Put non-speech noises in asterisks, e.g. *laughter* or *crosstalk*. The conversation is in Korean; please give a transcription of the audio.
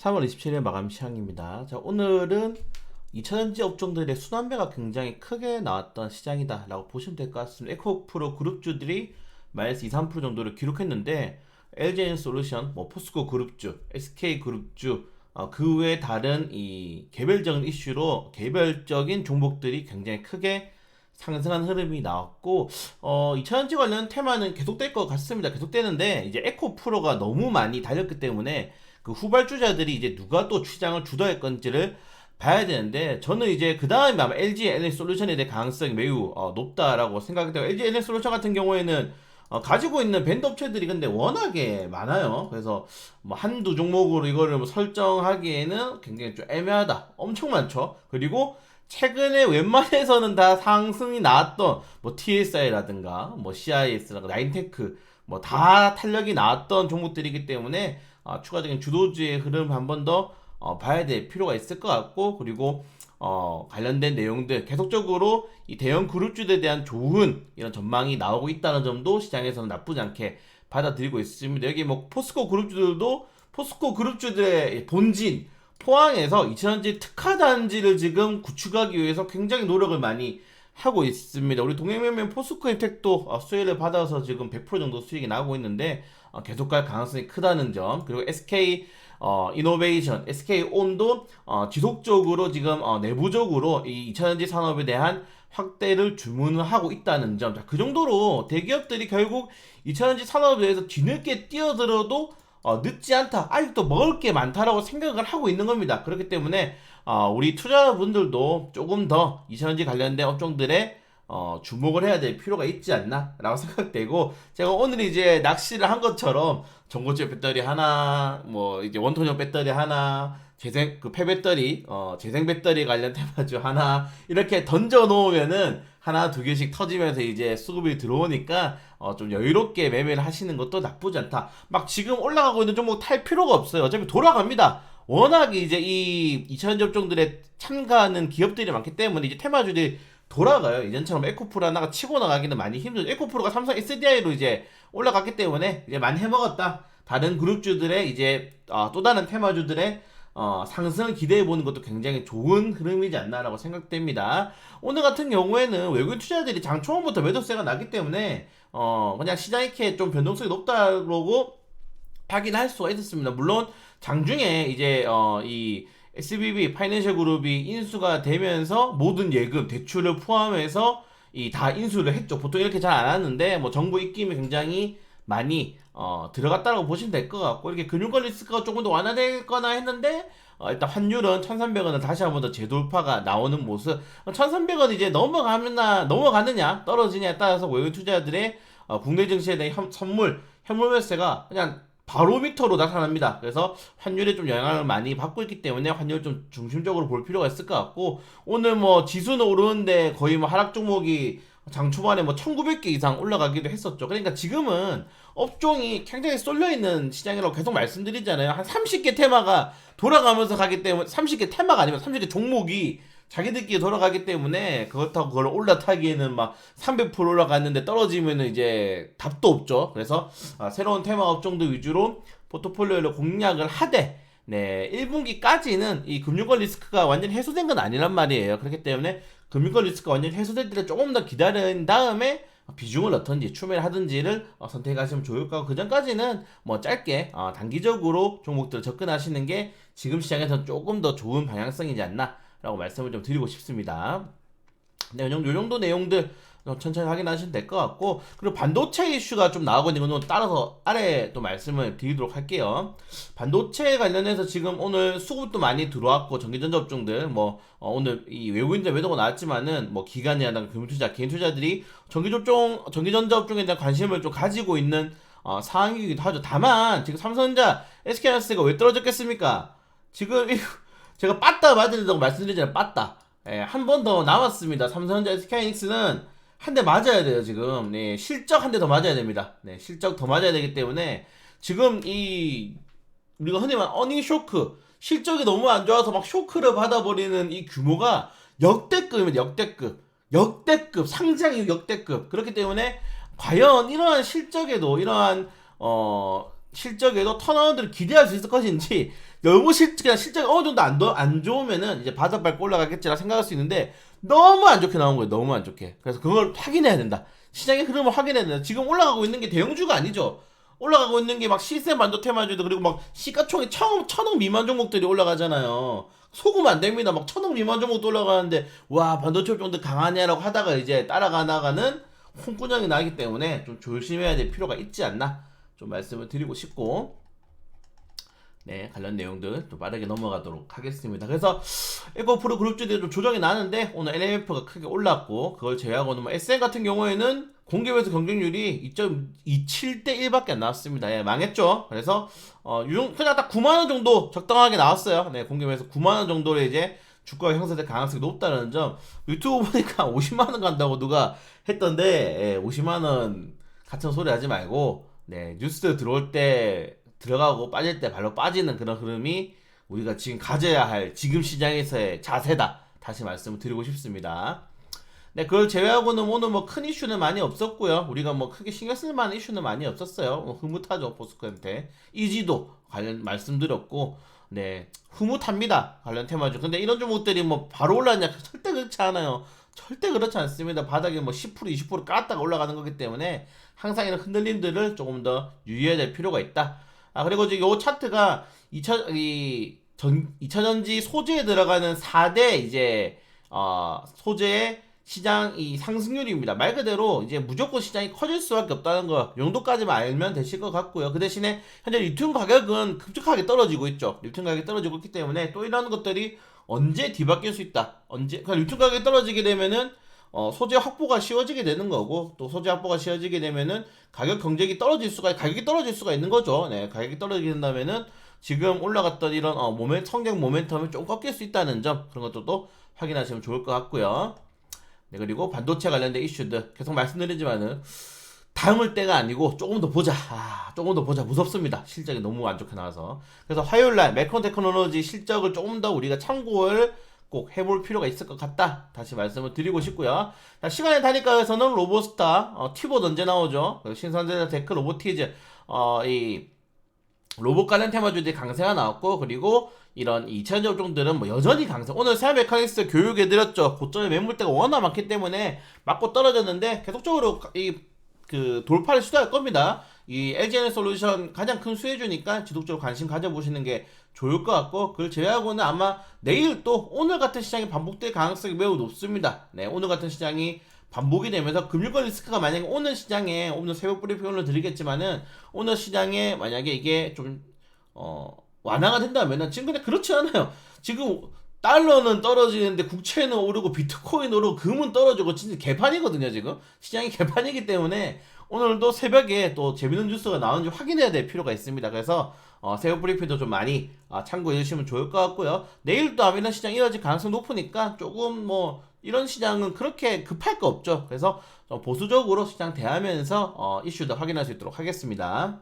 3월 27일 마감 시황입니다. 자, 오늘은 2차전지 업종들의 순환매가 굉장히 크게 나왔던 시장이다 라고 보시면 될 것 같습니다. 에코프로 그룹주들이 마이너스 2, 3% 정도를 기록했는데 LGN 솔루션, 뭐 포스코 그룹주, SK 그룹주 어, 그외 다른 이 개별적인 이슈로 개별적인 종목들이 굉장히 크게 상승한 흐름이 나왔고 어 2차전지 관련 테마는 계속될 것 같습니다. 계속되는데 이제 에코 프로가 너무 많이 달렸기 때문에 그 후발주자들이 이제 누가 또 시장을 주도할 건지를 봐야 되는데 저는 이제 그 다음에 아마 LG NS 솔루션에 대한 가능성이 매우 어, 높다라고 생각이 돼요. LG NS 솔루션 같은 경우에는 어, 가지고 있는 밴드 업체들이 근데 워낙에 많아요. 그래서 뭐 한두 종목으로 이거를 뭐 설정하기에는 굉장히 좀 애매하다. 엄청 많죠. 그리고 최근에 웬만해서는 다 상승이 나왔던 뭐 TSI라든가 뭐 CIS라든가 나인테크 뭐 다 탄력이 나왔던 종목들이기 때문에 어, 추가적인 주도주의 흐름 한 번 더 어, 봐야 될 필요가 있을 것 같고 그리고 어, 관련된 내용들 계속적으로 이 대형 그룹주들에 대한 좋은 이런 전망이 나오고 있다는 점도 시장에서는 나쁘지 않게 받아들이고 있습니다. 여기 뭐 포스코 그룹주들도 포스코 그룹주들의 본진 포항에서 2차전지 특화 단지를 지금 구축하기 위해서 굉장히 노력을 많이 하고 있습니다. 우리 동해면면 포스코 혜택도 어, 수혜를 받아서 지금 100% 정도 수익이 나고 있는데 어, 계속 갈 가능성이 크다는 점 그리고 SK 어, 이노베이션, SK 온도 어, 지속적으로 지금 어, 내부적으로 이 2차전지 산업에 대한 확대를 주문을 하고 있다는 점. 자, 그 정도로 대기업들이 결국 2차전지 산업에 대해서 뒤늦게 뛰어들어도 어, 늦지 않다. 아직도 먹을 게 많다라고 생각을 하고 있는 겁니다. 그렇기 때문에 어, 우리 투자분들도 조금 더 2차전지 관련된 업종들에 어, 주목을 해야 될 필요가 있지 않나라고 *laughs* 생각되고 제가 오늘 이제 낚시를 한 것처럼 전고체 배터리 하나, 뭐 이제 원톤형 배터리 하나, 재생 그 폐배터리, 어, 재생 배터리 관련 테마주 하나 이렇게 던져 놓으면은 하나 두 개씩 터지면서 이제 수급이 들어오니까 어, 좀 여유롭게 매매를 하시는 것도 나쁘지 않다. 막 지금 올라가고 있는 종목 탈 필요가 없어요. 어차피 돌아갑니다. 워낙 이제 이 2차전 접종들에 참가하는 기업들이 많기 때문에 이제 테마주들이 돌아가요. 이전처럼 에코프로 하나가 치고 나가기는 많이 힘들죠. 에코프로가 삼성 SDI로 이제 올라갔기 때문에 이제 많이 해먹었다. 다른 그룹주들의 이제 어, 또 다른 테마주들의 어, 상승을 기대해 보는 것도 굉장히 좋은 흐름이지 않나라고 생각됩니다. 오늘 같은 경우에는 외국인 투자들이 장 초반부터 매도세가 나기 때문에 어, 그냥 시장 이렇게 좀 변동성이 높다고 확인할 수가 있었습니다. 물론 장중에 이제 어, 이 SBB 파이낸셜 그룹이 인수가 되면서 모든 예금 대출을 포함해서 이 다 인수를 했죠. 보통 이렇게 잘 안 하는데 뭐 정부 입김이 굉장히 많이 어, 들어갔다고 보시면 될 것 같고 이렇게 금융권 리스크가 조금 더 완화되거나 했는데 어, 일단 환율은 1,300원은 다시 한번 더 재돌파가 나오는 모습. 1,300원 이제 넘어가면 넘어가느냐 떨어지냐에 따라서 외국 투자들의 어, 국내 증시에 대한 현, 선물 현물 매수가 그냥 바로미터로 나타납니다. 그래서 환율에 좀 영향을 많이 받고 있기 때문에 환율 좀 중심적으로 볼 필요가 있을 것 같고 오늘 뭐 지수는 오르는데 거의 뭐 하락 종목이 장 초반에 뭐 1900개 이상 올라가기도 했었죠. 그러니까 지금은 업종이 굉장히 쏠려 있는 시장이라고 계속 말씀드리잖아요. 한 30개 테마가 돌아가면서 가기 때문에 30개 테마가 아니면 30개 종목이 자기들끼리 돌아가기 때문에 그렇다고 그걸 올라타기에는 막 300% 올라갔는데 떨어지면은 이제 답도 없죠. 그래서 아, 새로운 테마 업종들 위주로 포트폴리오를 공략을 하되 네, 1분기까지는 이 금융권 리스크가 완전히 해소된 건 아니란 말이에요. 그렇기 때문에 금융권 리스크가 완전히 해소될 때를 조금 더 기다린 다음에 비중을 넣든지 추매를 하든지를 어, 선택하시면 좋을 거고 그 전까지는 뭐 짧게 어, 단기적으로 종목들 접근하시는 게 지금 시장에서 조금 더 좋은 방향성이지 않나 라고 말씀을 좀 드리고 싶습니다. 네, 요 정도 내용들 천천히 확인하시면 될 것 같고 그리고 반도체 이슈가 좀 나오고 있는 건 따라서 아래 또 말씀을 드리도록 할게요. 반도체 관련해서 지금 오늘 수급도 많이 들어왔고 전기전자 업종들 뭐 어, 오늘 이 외국인들 매도가 나왔지만은 뭐 기관이라든가 금융투자 개인 투자들이 전기접종 전기전자 업종에 대한 관심을 좀 가지고 있는 어, 상황이기도 하죠. 다만 지금 삼성전자 SK하이닉스가 왜 떨어졌겠습니까? 지금 제가 빠따 맞으려고 말씀드리잖아요. 빠따. 예, 한 번 더 남았습니다. 삼성전자 SK하이닉스는 한 대 맞아야 돼요, 지금. 네, 실적 한 대 더 맞아야 됩니다. 네, 실적 더 맞아야 되기 때문에 지금 이 우리가 흔히 말하는 어닝 쇼크 실적이 너무 안 좋아서 막 쇼크를 받아버리는 이 규모가 역대급입니다. 역대급. 역대급 상장이 역대급. 그렇기 때문에 과연 이러한 실적에도 이러한 어 실적에도 턴어라운드를 기대할 수 있을 것인지 너무 실 그냥 실적이 어느 정도 안, 더- 안 좋으면은 이제 바닥 밟고 올라가겠지라 생각할 수 있는데 너무 안 좋게 나온 거예요. 너무 안 좋게. 그래서 그걸 확인해야 된다. 시장의 흐름을 확인해야 된다. 지금 올라가고 있는 게 대형주가 아니죠. 올라가고 있는 게 막 시세 만도 테마주도 그리고 막 시가총액 천, 천억 미만 종목들이 올라가잖아요. 속으면 안 됩니다. 막 천억 미만 종목도 올라가는데 와 반도체 업종들 강하냐라고 하다가 이제 따라가나가는 홍군형이 나기 때문에 좀 조심해야 될 필요가 있지 않나 좀 말씀을 드리고 싶고 네 관련 내용들 좀 빠르게 넘어가도록 하겠습니다. 그래서 에코프로 그룹주들이 좀 조정이 나는데 오늘 LMF가 크게 올랐고 그걸 제외하고는 뭐 SN 같은 경우에는 공개에서 경쟁률이 2.27대 1밖에 안 나왔습니다. 예, 망했죠. 그래서 어, 유용 그냥 딱 9만 원 정도 적당하게 나왔어요. 네, 공개에서 9만 원 정도의 이제 주가가 형성될 가능성이 높다는 점 유튜브 보니까 *laughs* 50만 원 간다고 누가 했던데 예, 50만 원 같은 소리 하지 말고 네, 뉴스 들어올 때 들어가고 빠질 때 발로 빠지는 그런 흐름이 우리가 지금 가져야 할 지금 시장에서의 자세다. 다시 말씀을 드리고 싶습니다. 네, 그걸 제외하고는 오늘 뭐 큰 이슈는 많이 없었고요. 우리가 뭐 크게 신경 쓸 만한 이슈는 많이 없었어요. 뭐 흐뭇하죠, 포스코한테. 이지도 관련 말씀드렸고, 네, 흐뭇합니다. 관련 테마죠. 근데 이런 종목들이 뭐 바로 올랐냐? 절대 그렇지 않아요. 절대 그렇지 않습니다. 바닥에 뭐 10% 20% 깠다가 올라가는 거기 때문에 항상 이런 흔들림들을 조금 더 유의해야 될 필요가 있다. 아, 그리고 이제 요 차트가 2차, 이, 전, 2차전지 소재에 들어가는 4대 이제, 어, 소재의 시장 이 상승률입니다. 말 그대로 이제 무조건 시장이 커질 수밖에 없다는 거 용도까지만 알면 되실 것 같고요. 그 대신에 현재 리튬 가격은 급격하게 떨어지고 있죠. 리튬 가격이 떨어지고 있기 때문에 또 이런 것들이 언제 뒤바뀔 수 있다. 언제 그러니까 리튬 가격이 떨어지게 되면은 어, 소재 확보가 쉬워지게 되는 거고 또 소재 확보가 쉬워지게 되면은 가격 경쟁이 떨어질 수가 가격이 떨어질 수가 있는 거죠. 네, 가격이 떨어지게 된다면은 지금 올라갔던 이런 어, 모멘 성장 모멘텀이 좀 꺾일 수 있다는 점 그런 것도 또 확인하시면 좋을 것 같고요. 네, 그리고 반도체 관련된 이슈들 계속 말씀드리지만은 담을 때가 아니고 조금 더 보자. 아, 조금 더 보자. 무섭습니다. 실적이 너무 안 좋게 나와서. 그래서 화요일 날 매크론 테크놀로지 실적을 조금 더 우리가 참고를 꼭 해볼 필요가 있을 것 같다. 다시 말씀을 드리고 싶고요. 자, 시간의 단위가에서는 로보스타, 어, 티봇 언제 나오죠? 그리고 신선제자 데크 로보티즈, 어, 이 로봇 관련 테마주들이 강세가 나왔고 그리고 이런 2차전 업종들은 뭐 여전히 강세. 오늘 세아 메카닉스 교육해드렸죠. 고점의 매물대가 워낙 많기 때문에 맞고 떨어졌는데 계속적으로 이 그 돌파를 시도할 겁니다. 이 LGN 솔루션 가장 큰 수혜주니까 지속적으로 관심 가져보시는 게 좋을 것 같고 그걸 제외하고는 아마 내일 또 오늘 같은 시장이 반복될 가능성이 매우 높습니다. 네, 오늘 같은 시장이 반복이 되면서 금융권 리스크가 만약에 오늘 시장에 오늘 새벽 브리핑을 드리겠지만은 오늘 시장에 만약에 이게 좀 어, 완화가 된다면은 지금 근데 그렇지 않아요. 지금 달러는 떨어지는데 국채는 오르고 비트코인 오르고 금은 떨어지고 진짜 개판이거든요 지금 시장이 개판이기 때문에 오늘도 새벽에 또 재밌는 뉴스가 나오는지 확인해야 될 필요가 있습니다. 그래서 어, 새벽 브리핑도 좀 많이 어, 참고해 주시면 좋을 것 같고요. 내일 또 아미런 시장 이어질 가능성이 높으니까 조금 뭐 이런 시장은 그렇게 급할 거 없죠. 그래서 좀 보수적으로 시장 대하면서 어, 이슈도 확인할 수 있도록 하겠습니다.